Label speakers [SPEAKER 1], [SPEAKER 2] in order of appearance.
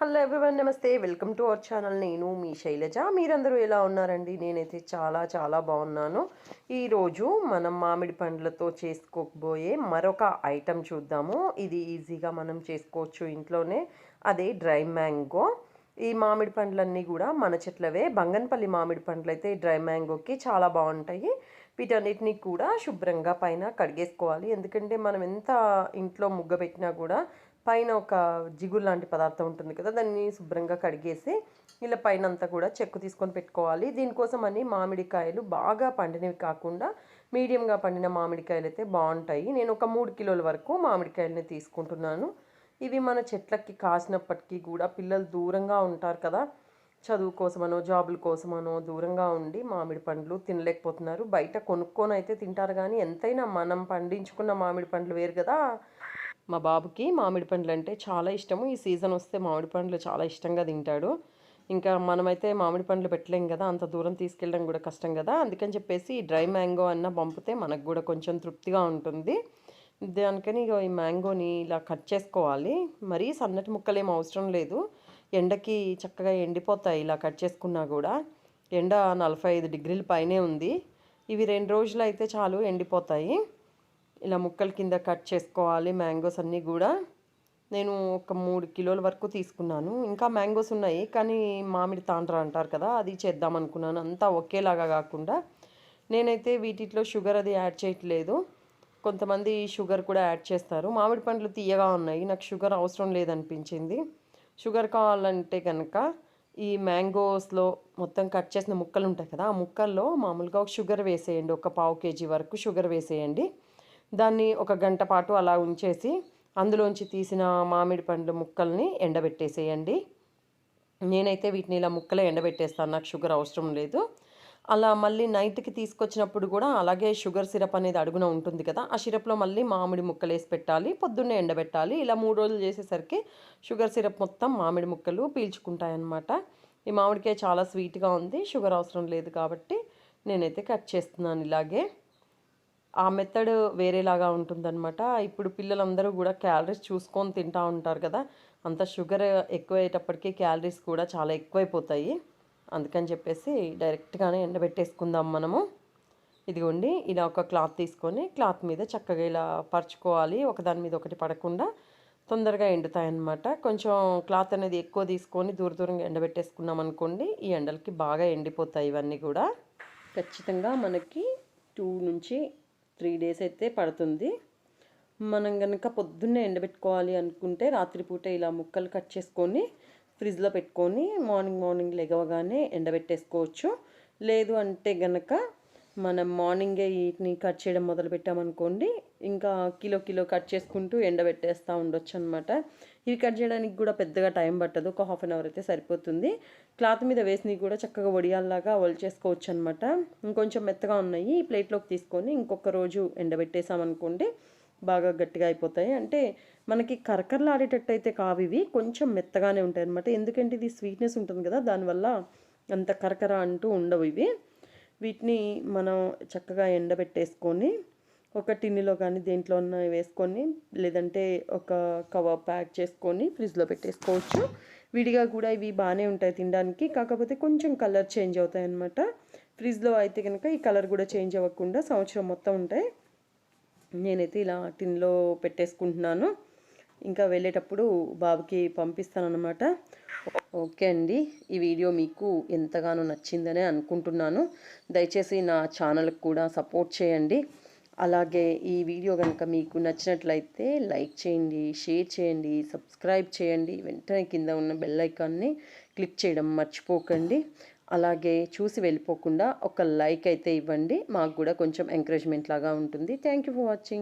[SPEAKER 1] Hello everyone నమస్తే. Welcome to our channel నేను మీ శైలజ. మీరందరూ ఎలా ఉన్నారండి? నేనైతే చాలా చాలా బాగున్నాను. ఈరోజు మనం మామిడి పండ్లతో చేసుకోబోయే మరొక ఐటెం చూద్దాము. ఇది ఈజీగా మనం చేసుకోవచ్చు ఇంట్లోనే. అదే డ్రై మ్యాంగో. ఈ మామిడి పండ్లన్నీ కూడా మన చెట్లవే. బంగన్పల్లి మామిడి పండ్లు అయితే డ్రై మ్యాంగోకి చాలా బాగుంటాయి. వీటన్నిటిని కూడా శుభ్రంగా పైన కడిగేసుకోవాలి. ఎందుకంటే మనం ఎంత ఇంట్లో ముగ్గ పెట్టినా కూడా పైన ఒక జిగురు లాంటి పదార్థం ఉంటుంది కదా దాన్ని శుభ్రంగా కడిగేసి ఇలా పైన అంతా కూడా చెక్కు తీసుకొని పెట్టుకోవాలి. దీనికోసం అని మామిడికాయలు బాగా పండినవి కాకుండా మీడియంగా పండిన మామిడికాయలు అయితే బాగుంటాయి. నేను ఒక మూడు కిలోల వరకు మామిడికాయలని తీసుకుంటున్నాను. ఇవి మన చెట్లకి కాసినప్పటికీ కూడా పిల్లలు దూరంగా ఉంటారు కదా చదువు కోసమనో జాబుల కోసమనో దూరంగా ఉండి మామిడి పండ్లు తినలేకపోతున్నారు. బయట కొనుక్కొని అయితే తింటారు కానీ ఎంతైనా మనం పండించుకున్న మామిడి పండ్లు వేరు కదా. మా బాబుకి మామిడి పండ్లు అంటే చాలా ఇష్టము. ఈ సీజన్ వస్తే మామిడి పండ్లు చాలా ఇష్టంగా తింటాడు. ఇంకా మనమైతే మామిడి పండ్లు పెట్టలేం కదా అంత దూరం తీసుకెళ్ళడం కూడా కష్టం కదా. అందుకని చెప్పేసి డ్రై మ్యాంగో అన్న పంపితే మనకు కూడా కొంచెం తృప్తిగా ఉంటుంది. దానికని ఈ మ్యాంగోని ఇలా కట్ చేసుకోవాలి. మరీ సన్నటి ముక్కలు అవసరం లేదు. ఎండకి చక్కగా ఎండిపోతాయి ఇలా కట్ చేసుకున్నా కూడా. ఎండ నలభై ఐదు డిగ్రీల పైనే ఉంది. ఇవి రెండు రోజులు అయితే చాలు ఎండిపోతాయి. ఇలా ముక్కల కింద కట్ చేసుకోవాలి మ్యాంగోస్ అన్నీ కూడా. నేను ఒక మూడు కిలోల వరకు తీసుకున్నాను. ఇంకా మ్యాంగోస్ ఉన్నాయి కానీ మామిడి తాండ్ర అంటారు కదా అది చేద్దాం అనుకున్నాను. అంతా ఒకేలాగా కాకుండా. నేనైతే వీటిలో షుగర్ అది యాడ్ చేయట్లేదు. కొంతమంది షుగర్ కూడా యాడ్ చేస్తారు. మామిడి పండ్లు తీయగా ఉన్నాయి నాకు షుగర్ అవసరం లేదనిపించింది. షుగర్ కావాలంటే కనుక ఈ మ్యాంగోస్లో మొత్తం కట్ చేసిన ముక్కలు ఉంటాయి కదా ఆ ముక్కల్లో మామూలుగా ఒక షుగర్ వేసేయండి. ఒక పావు కేజీ వరకు షుగర్ వేసేయండి. దాన్ని ఒక గంట పాటు అలా ఉంచేసి అందులోంచి తీసిన మామిడి పండ్ల ముక్కల్ని ఎండబెట్టేసేయండి. నేనైతే వీటిని ఇలా ముక్కలే ఎండబెట్టేస్తాను నాకు షుగర్ అవసరం లేదు. అలా మళ్ళీ నైట్కి తీసుకొచ్చినప్పుడు కూడా అలాగే షుగర్ సిరప్ అనేది అడుగున ఉంటుంది కదా ఆ సిరప్లో మళ్ళీ మామిడి ముక్కలు వేసి పెట్టాలి పొద్దున్నే ఎండబెట్టాలి. ఇలా మూడు రోజులు చేసేసరికి షుగర్ సిరప్ మొత్తం మామిడి ముక్కలు పీల్చుకుంటాయన్నమాట. ఈ మామిడికాయ చాలా స్వీట్గా ఉంది షుగర్ అవసరం లేదు కాబట్టి నేనైతే కట్ చేస్తున్నాను ఇలాగే. ఆ మెథడ్ వేరేలాగా ఉంటుందన్నమాట. ఇప్పుడు పిల్లలందరూ కూడా క్యాలరీస్ చూసుకొని తింటూ ఉంటారు కదా. అంత షుగర్ ఎక్కువయ్యేటప్పటికీ క్యాలరీస్ కూడా చాలా ఎక్కువైపోతాయి. అందుకని చెప్పేసి డైరెక్ట్గానే ఎండబెట్టేసుకుందాం మనము. ఇదిగోండి ఇలా ఒక క్లాత్ తీసుకొని క్లాత్ మీద చక్కగా ఇలా పరుచుకోవాలి. ఒకదాని మీద ఒకటి పడకుండా తొందరగా ఎండుతాయి అన్నమాట కొంచెం క్లాత్ అనేది ఎక్కువ తీసుకొని దూర దూరంగా ఎండబెట్టేసుకున్నాం అనుకోండి ఈ ఎండలకి బాగా ఎండిపోతాయి ఇవన్నీ కూడా. ఖచ్చితంగా మనకి టూ నుంచి త్రీ డేస్ అయితే పడుతుంది. మనం కనుక పొద్దున్నే ఎండబెట్టుకోవాలి అనుకుంటే రాత్రిపూట ఇలా ముక్కలు కట్ చేసుకొని ఫ్రిడ్జ్లో పెట్టుకొని మార్నింగ్ మార్నింగ్ లెగవగానే ఎండబెట్టేసుకోవచ్చు. లేదు అంటే గనక మనం మార్నింగే వీటిని కట్ చేయడం మొదలు పెట్టామనుకోండి ఇంకా కిలో కిలో కట్ చేసుకుంటూ ఎండబెట్టేస్తూ ఉండొచ్చు అనమాట ఇవి కట్ చేయడానికి కూడా పెద్దగా టైం పట్టదు. ఒక హాఫ్ అన్ అవర్ అయితే సరిపోతుంది. క్లాత్ మీద వేసినవి కూడా చక్కగా వడియాల్లాగా చేసుకోవచ్చు అనమాట ఇంకొంచెం మెత్తగా ఉన్నాయి. ఈ ప్లేట్లోకి తీసుకొని ఇంకొక రోజు ఎండబెట్టేసామనుకోండి బాగా గట్టిగా అయిపోతాయి. అంటే మనకి కరకరలాడేటట్టు అయితే కావు ఇవి. కొంచెం మెత్తగానే ఉంటాయి అనమాట ఎందుకంటే ఇది స్వీట్నెస్ ఉంటుంది కదా దానివల్ల అంత కరకర అంటూ ఉండవు ఇవి. వీటిని మనం చక్కగా ఎండబెట్టేసుకొని ఒక టిన్నులో కానీ దేంట్లో ఉన్న వేసుకొని లేదంటే ఒక కవర్ ప్యాక్ చేసుకొని ఫ్రిడ్జ్లో పెట్టేసుకోవచ్చు. విడిగా కూడా ఇవి బాగానే ఉంటాయి తినడానికి. కాకపోతే కొంచెం కలర్ చేంజ్ అవుతాయి అన్నమాట. ఫ్రిడ్జ్లో అయితే కనుక ఈ కలర్ కూడా చేంజ్ అవ్వకుండా సంవత్సరం మొత్తం ఉంటాయి. నేనైతే ఇలా టిన్లో పెట్టేసుకుంటున్నాను. ఇంకా వెళ్ళేటప్పుడు బాబుకి పంపిస్తానమాట ఓకే అండి. ఈ వీడియో మీకు ఎంతగానో నచ్చిందనే అనుకుంటున్నాను. దయచేసి నా ఛానల్కి కూడా సపోర్ట్ చేయండి. అలాగే ఈ వీడియో కనుక మీకు నచ్చినట్లయితే లైక్ చేయండి షేర్ చేయండి సబ్స్క్రైబ్ చేయండి. వెంటనే కింద ఉన్న బెల్ ఐకాన్ని క్లిక్ చేయడం మర్చిపోకండి. అలాగే చూసి వెళ్ళిపోకుండా ఒక లైక్ అయితే ఇవ్వండి. మాకు కూడా కొంచెం ఎంకరేజ్మెంట్ లాగా ఉంటుంది. Thank you for watching